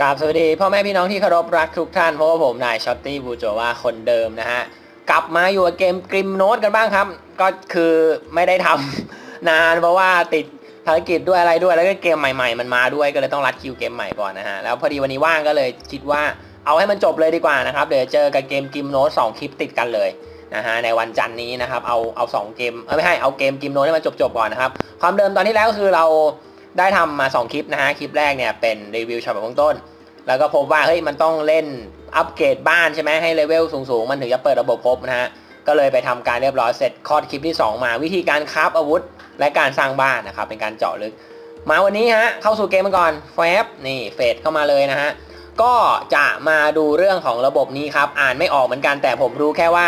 กราบสวัสดีพ่อแม่พี่น้องที่เคารพรักทุกท่านเพราะว่าผมนายช็อตตี้บูโจว่าคนเดิมนะฮะกลับมาอยู่กับเกมกริมโนตกันบ้างครับ ก็คือไม่ได้ทำนานเพราะว่าติดภารกิจด้วยอะไรด้วยแล้วก็เกมใหม่ๆ มันมาด้วยก็เลยต้องรัดคิวเกมใหม่ก่อนนะฮะแล้วพอดีวันนี้ว่างก็เลยคิดว่าเอาให้มันจบเลยดีกว่านะครับเดี๋ยวเจอกับเกมกิมโนตสองคลิปติดกันเลยนะฮะในวันจันทร์นี้นะครับเอาเอาสองเกมเอ้ยไม่ให้เอาเกมกิมโนตให้มันจบๆก่อนนะครับความเดิมตอนที่แล้วก็คือเรา ได้ทำมาสองคลิปนะฮะ คลิปแรกเนี่ยเป็นรีวิวฉบับเบื้องต้น แล้วก็พบว่าเฮ้ยมันต้องเล่นอัปเกรดบ้านใช่ไหมให้เลเวลสูงๆ มันถึงจะเปิดระบบครบนะฮะ ก็เลยไปทำการเรียบร้อยเสร็จคอดคลิปที่ 2 มา วิธีการคราฟอาวุธ และการสร้างบ้านนะครับเป็นการเจาะลึก มาวันนี้ฮะเข้าสู่เกมกันก่อนแฟบนี่เฟดเข้ามาเลยนะฮะก็จะมาดูเรื่องของระบบนี้ครับอ่านไม่ออกเหมือนกันแต่ผมรู้แค่ว่า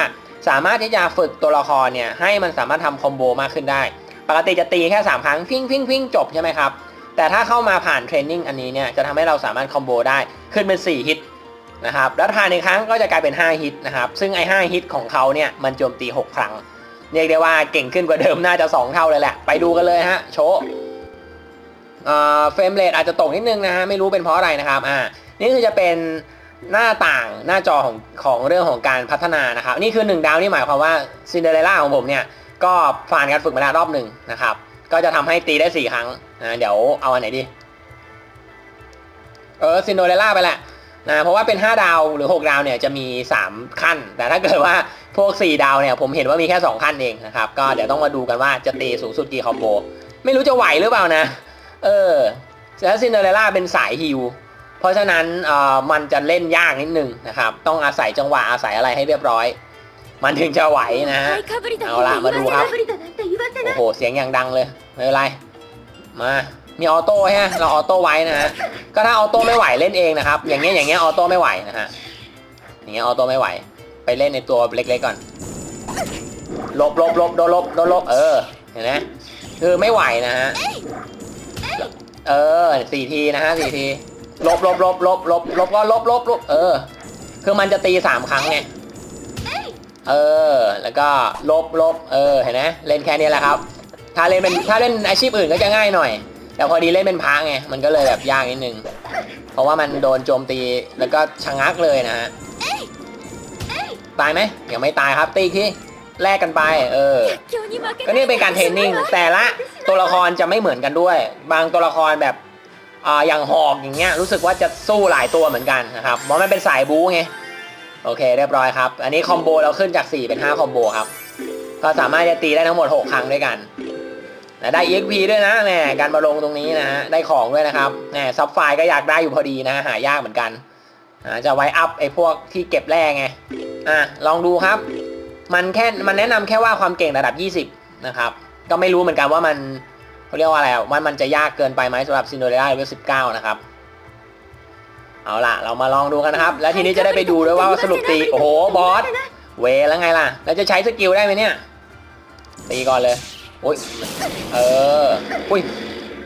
สามารถที่จะฝึกตัวละครเนี่ยให้มันสามารถทำคอมโบมากขึ้นได้ ปกติจะตีแค่3ครั้งพิ้งพิ้งพิ้งจบใช่ไหมครับ แต่ถ้าเข้ามาผ่านเทรนนิ่งอันนี้เนี่ยจะทำให้เราสามารถคอมโบได้ขึ้นเป็น 4 ฮิตนะครับแล้วทานในครั้งก็จะกลายเป็น 5 ฮิตนะครับซึ่งไอ้5ฮิตของเขาเนี่ยมันโจมตี 6 ครั้งเรียกได้ว่าเก่งขึ้นกว่าเดิมน่าจะ 2 เท่าเลยแหละ ไปดูกันเลยฮะโชว์เฟรมเรทอาจจะตกนิดนึงนะฮะไม่รู้เป็นเพราะอะไรนะครับอ่านี่คือจะเป็นหน้าต่างหน้าจอของของเรื่องของการพัฒนานะครับนี่คือ 1 ดาวนี่หมายความว่าซินเดอเรลล่าของผมเนี่ย ก็ผ่านการฝึกมาแล้วรอบหนึ่งนะครับ ก็จะทำให้ตีได้4ครั้งนะเดี๋ยวเอาอันไหนดี เออซินโดเรล่าไปแหละนะเพราะว่าเป็น 5 ดาวหรือ 6 ดาวเนี่ยจะมี 3 ขั้น แต่ถ้าเกิดว่าพวก 4 ดาวเนี่ยผมเห็นว่ามีแค่ 2 ขั้นเองนะครับก็เดี๋ยวต้องมาดูกันว่าจะตีสูงสุดกี่คอมโบไม่รู้จะไหวหรือเปล่านะ เออแล้วซินเดอเรลล่าเป็นสายฮิวเพราะฉะนั้นเอ่อมันจะเล่นยากนิดนึงนะครับต้องอาศัยจังหวะอาศัยอะไรให้เรียบร้อย มันถึงจะไหวนะฮะเอาละมาดูครับโอ้โหเสียงอย่างดังเลยไม่เป็นไรมามีออโต้ใช่ไหมเราออโต้ไว้นะฮะก็ถ้าออโต้ไม่ไหวเล่นเองนะครับ อย่างเงี้ยอย่างเงี้ยออโต้ไม่ไหวนะฮะอย่างเงี้ยออโต้ไม่ไหว ไปเล่นในตัวเล็กๆก่อนลบลบลบโดนลบโดนลบเออเห็นไหมคือไม่ไหวนะฮะเออสี่ทีนะฮะสี่ทีลบลบลบลบลบลบก็ลบลบลบเออ คือมันจะตีสามครั้งไง เออ แล้วก็ลบลบเออ เห็นไหมเล่นแค่นี้แหละครับ ถ้าเล่นเป็นถ้าเล่นอาชีพอื่นก็จะง่ายหน่อย แต่พอดีเล่นเป็นพังไง มันก็เลยแบบยากนิดนึง เพราะว่ามันโดนโจมตีแล้วก็ชะงักเลยนะฮะ ตายไหมยังไม่ตายครับตีอีกทีแลกกันไป เออ ก็นี่เป็นการเทรนนิ่ง แต่ละตัวละครจะไม่เหมือนกันด้วย บางตัวละครแบบอ่าอย่างหอกอย่างเงี้ย รู้สึกว่าจะสู้หลายตัวเหมือนกันนะครับ เพราะมันเป็นสายบู๊ไง โอเคเรียบร้อยครับ อันนี้คอมโบเราขึ้นจาก 4 เป็น 5 คอมโบครับ ก็สามารถจะตีได้ทั้งหมด 6 ครั้งด้วยกันและได้ EXP ด้วยนะแหมการมาลงตรงนี้นะฮะ ได้ของด้วยนะครับแหมซับไฟก็อยากได้อยู่พอดีนะหายากเหมือนกันจะไว้อัพไอ้พวกที่เก็บแร่ไง อะ ลองดูครับ มันแค่ มันแนะนำแค่ว่าความเก่งระดับ 20 นะครับ ก็ไม่รู้เหมือนกันว่ามันเขาเรียกว่าอะไรอะว่ามันจะยากเกินไปไหมสำหรับซินโดเรล่าเลเวล19 นะครับ เอาล่ะ เรามาลองดูกันนะครับ แล้วทีนี้จะได้ไปดูด้วยว่าสรุปตี โอ้โห บอส เวแล้วไงล่ะ แล้วจะใช้สกิลได้ไหมเนี่ย ตีก่อนเลยโอ้ย เอออุ้ย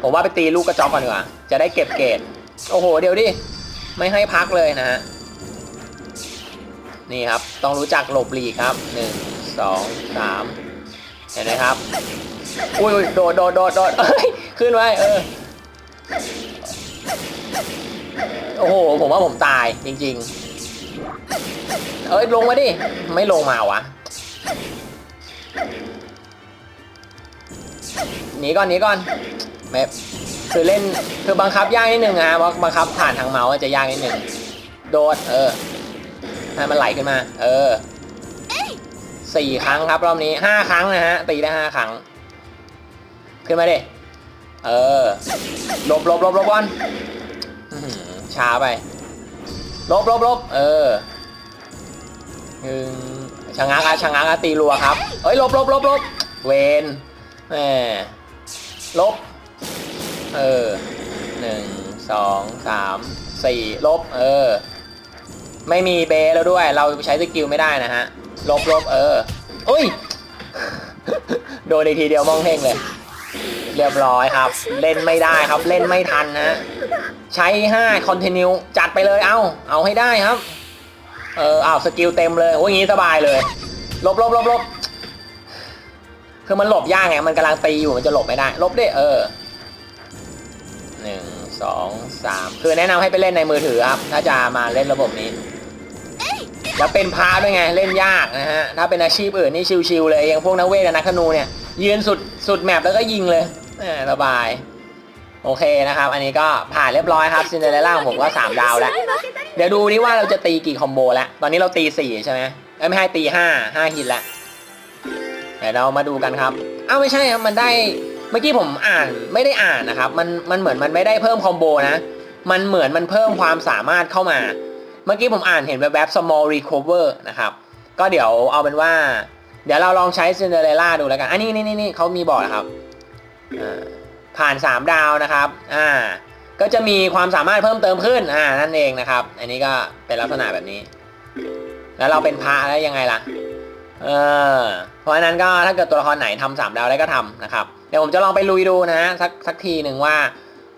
ผมว่าไปตีลูกกระจอกก่อนดีกว่า จะได้เก็บเกรด โอ้โห เดี๋ยวดิ ไม่ให้พักเลยนะฮะ นี่ครับ ต้องรู้จักหลบหลีกครับหนึ่งสองสามเห็นไหมครับ อุ้ยอุ้ยโดดโดดโดดโดดเอ้ย ขึ้นไว้ เออ โอ้โห ผมว่าผมตายจริง ๆ เอ้ยลงมาดิ ไม่ลงมาวะหนีก่อนหนีก่อนไม่คือเล่นคือบังคับยากนิดนึงนะเพราะบังคับผ่านทางเมาส์จะยากนิดนึงโดดเออให้มันไหลขึ้นมา เออสี่ครั้งครับรอบนี้ห้าครั้งนะฮะตีได้ห้าครั้ง ขึ้นมาดิเออหลบหลบหลบหลบบอล ช้าไปลบลบลบเออหนึ่งชะงักอะชะงักอะตีรัวครับเอ้ยลบลบลบลบเวนแหมลบ เออหนึ่งสองสามสี่ลบ เออ ไม่มีเบแล้วด้วย เราใช้สกิลไม่ได้นะฮะ ลบลบเอออุ้ย โดนอีทีเดียวมองเพ่งเลย เรียบร้อยครับ เล่นไม่ได้ครับ เล่นไม่ทันนะ ใช้ 5 continue จัดไปเลยเอาเอาให้ได้ครับ เออเอาสกิลเต็มเลยโอ้ยงี้สบายเลยลบลบลบลบคือมันหลบยากไงมันกำลังตีอยู่มันจะหลบไม่ได้ ลบไดิเออหนึ่งสองสามคือแนะนำให้ไปเล่นในมือถือครับ ถ้าจะมาเล่นระบบนี้ แล้วเป็นพาด้วยไงเล่นยากนะฮะ ถ้าเป็นอาชีพอื่นนี่ชิวๆเลยอย่างพวกนักเวทนักธนูเนี่ยยืนสุดสุดแมปแล้วก็ยิงเลยสบาย โอเคนะครับ อันนี้ก็ผ่านเรียบร้อยครับซินเดอเรลล่าของผมก็ 3 ดาวแล้ว เดี๋ยวดูดิว่าเราจะตีกี่คอมโบแล้ว ตอนนี้เราตี 4 ใช่ไหมเอ้ยไม่ให้ตี5 5ฮิตแล้วเดี๋ยวเรามาดูกันครับอ้าวไม่ใช่ครับมันได้เมื่อกี้ผมอ่านไม่ได้อ่านนะครับ มันมันเหมือนมันไม่ได้เพิ่มคอมโบนะ มันเหมือนมันเพิ่มความสามารถเข้ามา เมื่อกี้ผมอ่านเห็นแบบแบบ small recover นะครับ ก็เดี๋ยวเอาเป็นว่า เดี๋ยวเราลองใช้ Cinderella ดูแล้วกัน อันนี้นี่นี่นี่เขามีบอกนะครับอ่า ผ่าน 3 ดาวนะครับ อ่า ก็จะมีความสามารถเพิ่มเติมขึ้น อ่า นั่นเองนะครับ อันนี้ก็เป็นลักษณะแบบนี้ แล้วเราเป็นพระแล้วยังไงล่ะ เออ เพราะฉะนั้นก็ถ้าเกิดตัวละครไหนทำสามดาวได้ก็ทำนะครับ เดี๋ยวผมจะลองไปลุยดูนะฮะสักสักทีหนึ่งว่า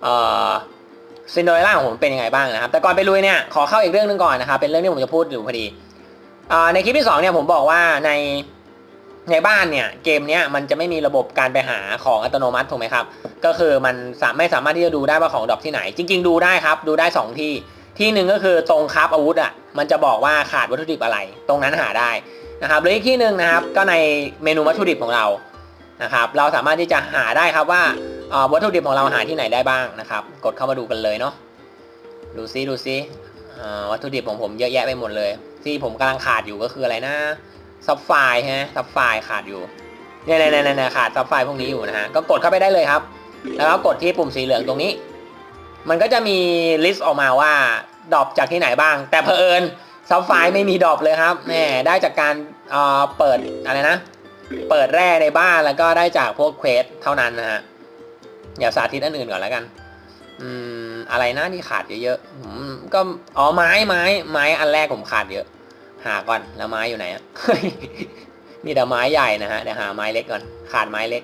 เอ่อซินโดเรล่าของผมเป็นยังไงบ้างนะครับ แต่ก่อนไปลุยเนี่ย ขอเข้าอีกเรื่องหนึงก่อนนะครับ เป็นเรื่องที่ผมจะพูดอยู่พอดีอ่าในคลิปที่สองเนี่ยผมบอกว่าใน ในบ้านเนี่ยเกมเนี้ยมันจะไม่มีระบบการไปหาของอัตโนมัติถูกไหมครับ ก็คือมันสามไม่สามารถที่จะดูได้ว่าของดรอปที่ไหน จริง ๆ ดูได้ครับ ดูได้สองที่ ที่หนึ่งก็คือตรงคราฟอาวุธอะมันจะบอกว่าขาดวัตถุดิบอะไร ตรงนั้นหาได้นะครับหรืออีกที่หนึ่งนะครับก็ในเมนูวัตถุดิบของเรานะครับเราสามารถที่จะหาได้ครับว่าวัตถุดิบของเราหาที่ไหนได้บ้างนะครับ กดเข้ามาดูกันเลยเนาะดูซิดูซิวัตถุดิบของผมเยอะแยะไปหมดเลย ที่ผมกำลังขาดอยู่ก็คืออะไรนะ ซับไฟใช่ไหมซับไฟขาดอยู่เนี่ยเนี่ยเนี่ยขาดซับไฟพวกนี้อยู่นะฮะก็กดเข้าไปได้เลยครับ แล้วก็กดที่ปุ่มสีเหลืองตรงนี้ มันก็จะมีลิสต์ออกมาว่าดรอปจากที่ไหนบ้าง แต่เพอเอิญซับไฟไม่มีดรอปเลยครับแหมได้จากการเอ่อเปิดอะไรนะ เปิดแร่ในบ้านแล้วก็ได้จากพวกเควสเท่านั้นนะฮะเดี๋ยวสาธิตอันอื่นก่อนแล้วกัน อืมอะไรนะที่ขาดเยอะๆก็อ๋อไม้ไม้ไม้อันแรกผมขาดเยอะ หาก่อนแล้วไม้อยู่ไหนอะมีแต่ไม้ใหญ่นะฮะเดี๋ยวหาไม้เล็กก่อนขาดไม้เล็ก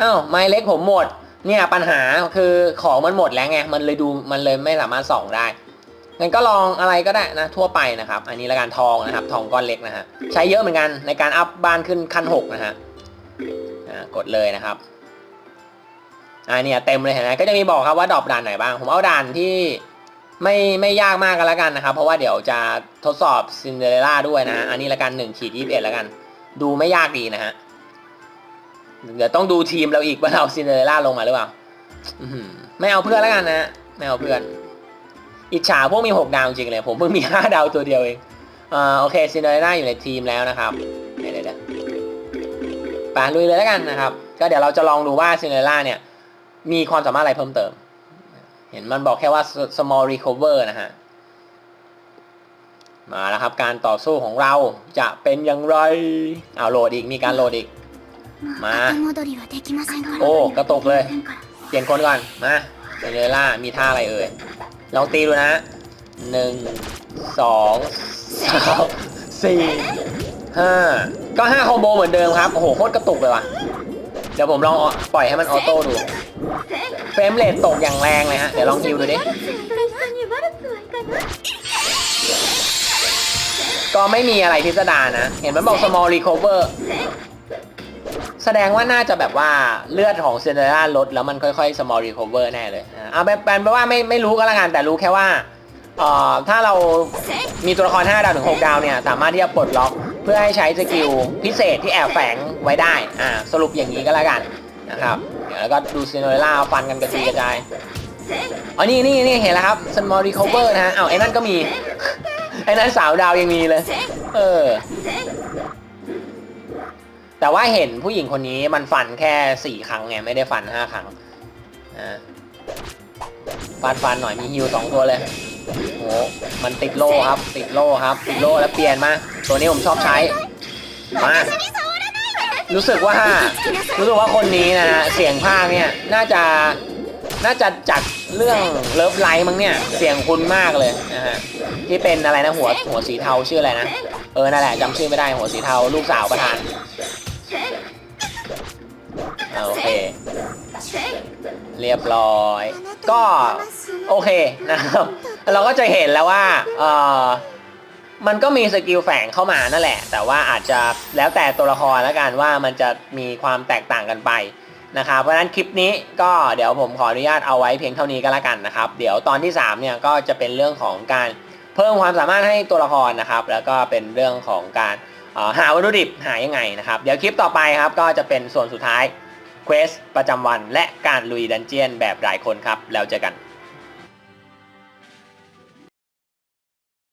อ้าวไม้เล็กผมหมด เนี่ยปัญหาคือของมันหมดแล้วไงมันเลยดูมันเลยไม่สามารถส่องได้งั้นก็ลองอะไรก็ได้นะทั่วไปนะครับ อันนี้ละกันทองนะครับ ทองก้อนเล็กนะฮะใช้เยอะเหมือนกันในการอัพบ้านขึ้นขั้นหกนะฮะอ่ากดเลยนะครับอ่าเนี่ยเต็มเลยเห็นไหมก็จะมีบอกครับว่าดรอปด่านไหนบ้าง ผมเอาด่านที่ ไม่ไม่ยากมากกันแล้วกันนะครับ เพราะว่าเดี๋ยวจะทดสอบซินเดอเรลล่าด้วยนะ อันนี้ละกันหนึ่งขีดยี่สิบเอ็ดละกัน ดูไม่ยากดีนะฮะ เดี๋ยวต้องดูทีมเราอีกว่าเราซินเดอเรลล่าลงมาหรือเปล่าไม่เอาเพื่อนล้วกันนะฮะไม่เอาเพื่อน อิจฉาพวกมีหกดาวจริงเลยผมเพิ่งมีห้าดาวตัวเดียวเองอ่าโอเคซินเดอเรลล่าอยู่ในทีมแล้วนะครับเดี๋ยวเดี๋ยวไปลุยเลยล้วกันนะครับ ก็เดี๋ยวเราจะลองดูว่าซินเดอเรลล่าเนี่ย มีความสามารถอะไรเพิ่มเติม เห็นมันบอกแค่ว่า small recover นะฮะ มาแล้วครับการต่อสู้ของเราจะเป็นอย่างไร เอาโหลดอีกมีการโหลดอีก มา โอ้กระตกเลย เปลี่ยนคนก่อน มาเซเลล่ามีท่าอะไรเอ่ย ลองตีดูนะหนึ่งสองสามสี่ห้าก็ห้าคอมโบเหมือนเดิมครับ โอ้โหโคตรกระตุกเลยว่ะ เดี๋ยวผมลองปล่อยให้มันออโต้ดู เฟรมเรทตกอย่างแรงเลยฮะ เดี๋ยวลองฮิวดูดิ ก็ไม่มีอะไรพิสดารนะ เห็นมันบอก small recover แสดงว่าน่าจะแบบว่าเลือดของเซนเดอร่าลดแล้วมันค่อยๆ small recover แน่เลยนะเอาเป็นเป็นว่าไม่ไม่รู้ก็แล้วกันแต่รู้แค่ว่าเอ่อถ้าเรามีตัวละคร 5 ดาวถึง 6 ดาวเนี่ย สามารถที่จะปลดล็อกเพื่อให้ใช้สกิลพิเศษที่แอบแฝงไว้ได้ อ่า สรุปอย่างนี้ก็แล้วกันนะครับ แล้วก็ดูเซนเดอร่าฟันกันกระจุยกระจายอ๋อนี่นี่นี่เห็นแล้วครับ small recover นะฮะเอาไอ้นั่นก็มี ไอ้นั่นสาวดาวยังมีเลย เออ แต่ว่าเห็นผู้หญิงคนนี้มันฟันแค่สี่ครั้งไงไม่ได้ฟันห้าครั้งนะฟันฟันหน่อยมีฮิวสองตัวเลยโหมันติดโล่ครับ ติดโล่ครับ ติดโล่แล้วเปลี่ยนมา ตัวนี้ผมชอบใช้ มา รู้สึกว่ารู้สึกว่าคนนี้นะฮะเสียงภาคเนี่ยน่าจะน่าจะจากเรื่องเลิฟไลท์มั้งเนี่ย เสียงคุ้นมากเลยนะฮะที่เป็นอะไรนะหัวหัวสีเทาชื่ออะไรนะ เออนั่นแหละจำชื่อไม่ได้หัวสีเทาลูกสาวประธานอ่าโอเค เรียบร้อย ก็โอเคนะครับเราก็จะเห็นแล้วว่าเออ มันก็มีสกิลแฝงเข้ามานั่นแหละ แต่ว่าอาจจะแล้วแต่ตัวละครแล้วกันว่ามันจะมีความแตกต่างกันไปนะครับเพราะฉะนั้นคลิปนี้ก็เดี๋ยวผมขออนุญาตเอาไว้เพียงเท่านี้ก็แล้วกันนะครับ เดี๋ยวตอนที่3เนี่ยก็จะเป็นเรื่องของการเพิ่มความสามารถให้ตัวละครนะครับ แล้วก็เป็นเรื่องของการหาวัตถุดิบหายังไงนะครับ เดี๋ยวคลิปต่อไปครับก็จะเป็นส่วนสุดท้ายเควสประจำวันและการลุยดันเจียนแบบรายคนครับแล้วเจอกัน